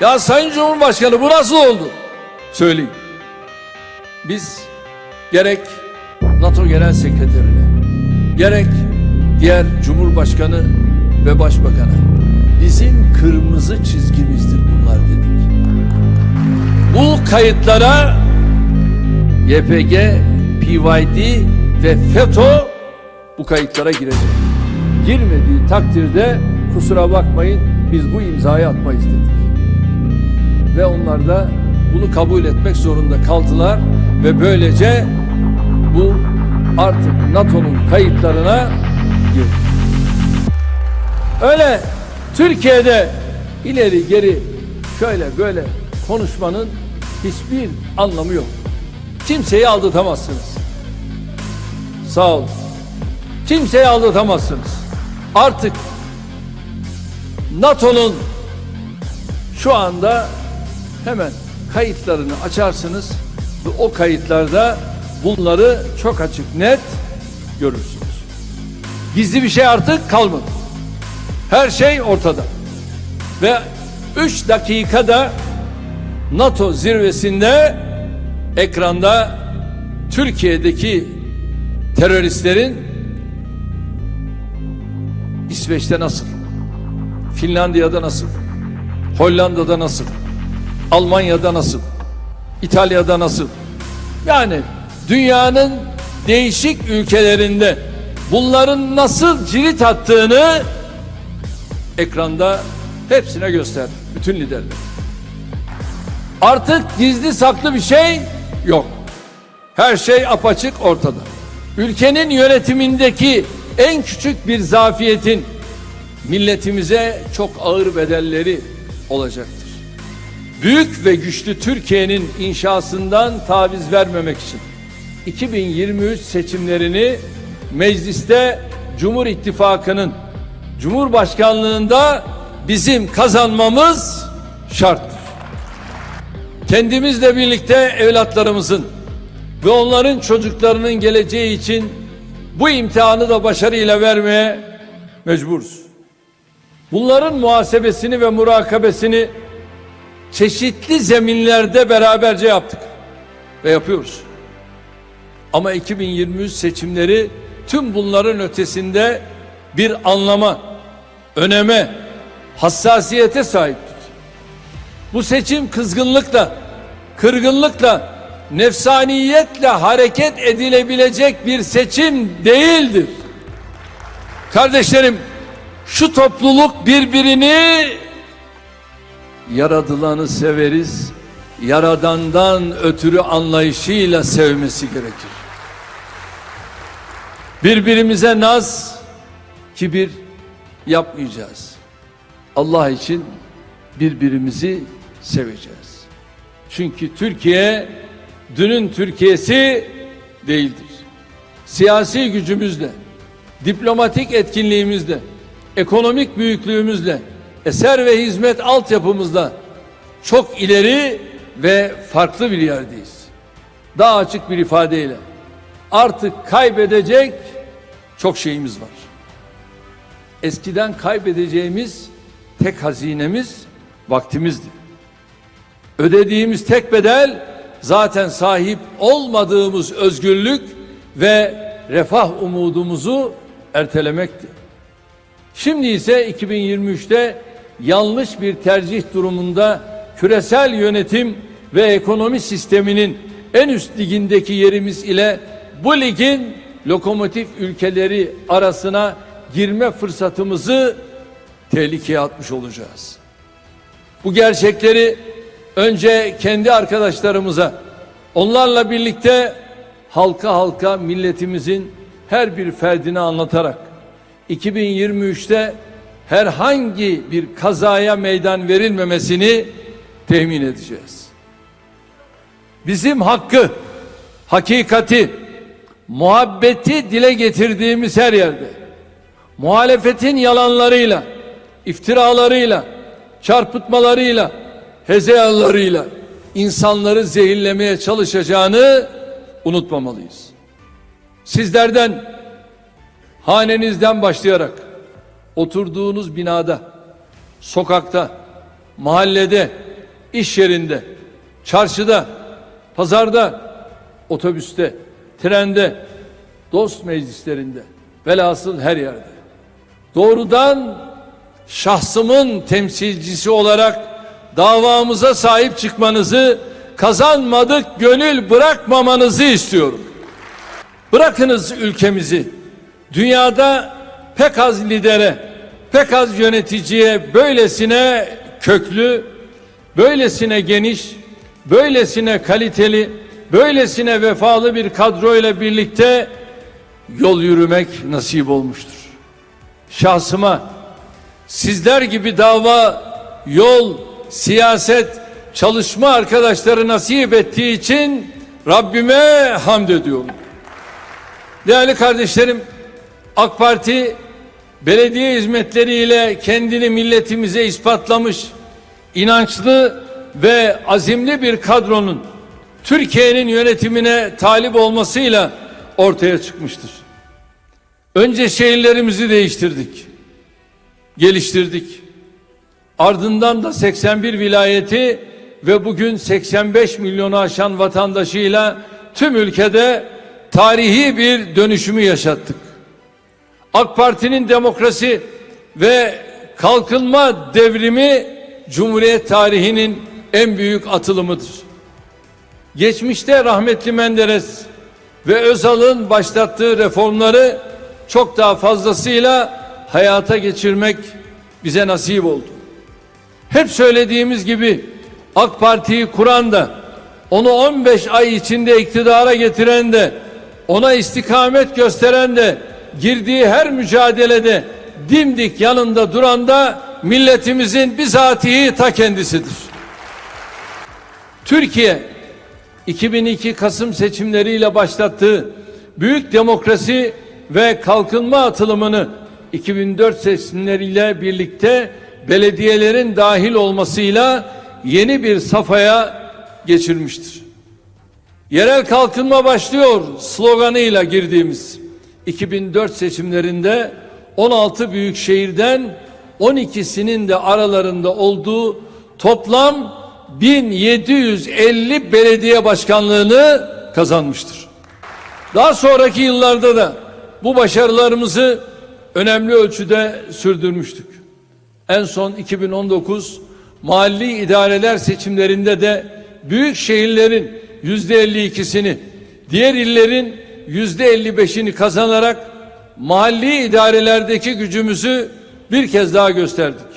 Ya Sayın Cumhurbaşkanı bu nasıl oldu? Söyleyin. Biz gerek NATO Genel Sekreterine, gerek diğer Cumhurbaşkanı ve Başbakan'a bizim kırmızı çizgimizdir bunlar dedik. Bu kayıtlara YPG, PYD ve FETÖ bu kayıtlara girecek. Girmediği takdirde kusura bakmayın biz bu imzayı atmayız dedik. Ve onlar da bunu kabul etmek zorunda kaldılar ve böylece bu artık NATO'nun kayıtlarına girdi. Öyle Türkiye'de ileri geri şöyle böyle konuşmanın hiçbir anlamı yok. Kimseyi aldatamazsınız. Sağ olun. Kimseyi aldatamazsınız. Artık NATO'nun şu anda hemen kayıtlarını açarsınız ve o kayıtlarda bunları çok açık net görürsünüz. Gizli bir şey artık kalmadı. Her şey ortada. Ve 3 dakikada NATO zirvesinde ekranda Türkiye'deki teröristlerin İsveç'te nasıl? Finlandiya'da nasıl? Hollanda'da nasıl? Almanya'da nasıl? İtalya'da nasıl? Yani dünyanın değişik ülkelerinde bunların nasıl cirit attığını ekranda hepsine gösterdi. Bütün liderler. Artık gizli saklı bir şey yok. Her şey apaçık ortada. Ülkenin yönetimindeki en küçük bir zafiyetin milletimize çok ağır bedelleri olacaktır. Büyük ve güçlü Türkiye'nin inşasından taviz vermemek için 2023 seçimlerini mecliste Cumhur İttifakı'nın Cumhurbaşkanlığında bizim kazanmamız şarttır. Kendimizle birlikte evlatlarımızın ve onların çocuklarının geleceği için bu imtihanı da başarıyla vermeye mecburuz. Bunların muhasebesini ve murakabesini çeşitli zeminlerde beraberce yaptık ve yapıyoruz. Ama 2023 seçimleri tüm bunların ötesinde bir anlama, öneme, hassasiyete sahiptir. Bu seçim kızgınlıkla, kırgınlıkla, nefsaniyetle hareket edilebilecek bir seçim değildir. Kardeşlerim, şu topluluk birbirini yaradılanı severiz, yaradandan ötürü anlayışıyla sevmesi gerekir. Birbirimize naz, kibir yapmayacağız. Allah için birbirimizi seveceğiz. Çünkü Türkiye dünün Türkiye'si değildir. Siyasi gücümüzle, diplomatik etkinliğimizle, ekonomik büyüklüğümüzle, eser ve hizmet altyapımızla çok ileri ve farklı bir yerdeyiz. Daha açık bir ifadeyle artık kaybedecek çok şeyimiz var. Eskiden kaybedeceğimiz tek hazinemiz vaktimizdi. Ödediğimiz tek bedel zaten sahip olmadığımız özgürlük ve refah umudumuzu ertelemekti. Şimdi ise 2023'te yanlış bir tercih durumunda küresel yönetim ve ekonomi sisteminin en üst ligindeki yerimiz ile bu ligin lokomotif ülkeleri arasına girme fırsatımızı tehlikeye atmış olacağız. Bu gerçekleri önce kendi arkadaşlarımıza, onlarla birlikte halka halka milletimizin her bir ferdine anlatarak 2023'te herhangi bir kazaya meydan verilmemesini temin edeceğiz. Bizim hakkı, hakikati, muhabbeti dile getirdiğimiz her yerde muhalefetin yalanlarıyla, iftiralarıyla, çarpıtmalarıyla, hezeyanlarıyla insanları zehirlemeye çalışacağını unutmamalıyız. Sizlerden hanenizden başlayarak oturduğunuz binada, sokakta, mahallede, iş yerinde, çarşıda, pazarda, otobüste, trende, dost meclislerinde, velhasıl her yerde. Doğrudan şahsımın temsilcisi olarak davamıza sahip çıkmanızı, kazanmadık gönül bırakmamanızı istiyorum. Bırakınız ülkemizi. Dünyada pek az lidere, pek az yöneticiye böylesine köklü, böylesine geniş, böylesine kaliteli, böylesine vefalı bir kadroyla birlikte yol yürümek nasip olmuştur. Şahsıma sizler gibi dava, yol, siyaset, çalışma arkadaşları nasip ettiği için Rabbime hamd ediyorum. Değerli kardeşlerim, AK Parti belediye hizmetleriyle kendini milletimize ispatlamış, inançlı ve azimli bir kadronun Türkiye'nin yönetimine talip olmasıyla ortaya çıkmıştır. Önce şehirlerimizi değiştirdik, geliştirdik. Ardından da 81 vilayeti ve bugün 85 milyonu aşan vatandaşıyla tüm ülkede tarihi bir dönüşümü yaşattık. AK Parti'nin demokrasi ve kalkınma devrimi Cumhuriyet tarihinin en büyük atılımıdır. Geçmişte rahmetli Menderes ve Özal'ın başlattığı reformları çok daha fazlasıyla hayata geçirmek bize nasip oldu. Hep söylediğimiz gibi AK Parti'yi kuran da onu 15 ay içinde iktidara getiren de ona istikamet gösteren de girdiği her mücadelede dimdik yanında duran da milletimizin bizatihi ta kendisidir. Türkiye 2002 Kasım seçimleriyle başlattığı büyük demokrasi ve kalkınma atılımını 2004 seçimleriyle birlikte belediyelerin dahil olmasıyla yeni bir safhaya geçirmiştir. Yerel kalkınma başlıyor sloganıyla girdiğimiz 2004 seçimlerinde 16 büyük şehirden 12'sinin de aralarında olduğu toplam 1750 belediye başkanlığını kazanmıştır. Daha sonraki yıllarda da bu başarılarımızı önemli ölçüde sürdürmüştük. En son 2019 mahalli idareler seçimlerinde de büyük şehirlerin yüzde 52'sini, diğer illerin yüzde 55'ini kazanarak mahalli idarelerdeki gücümüzü bir kez daha gösterdik.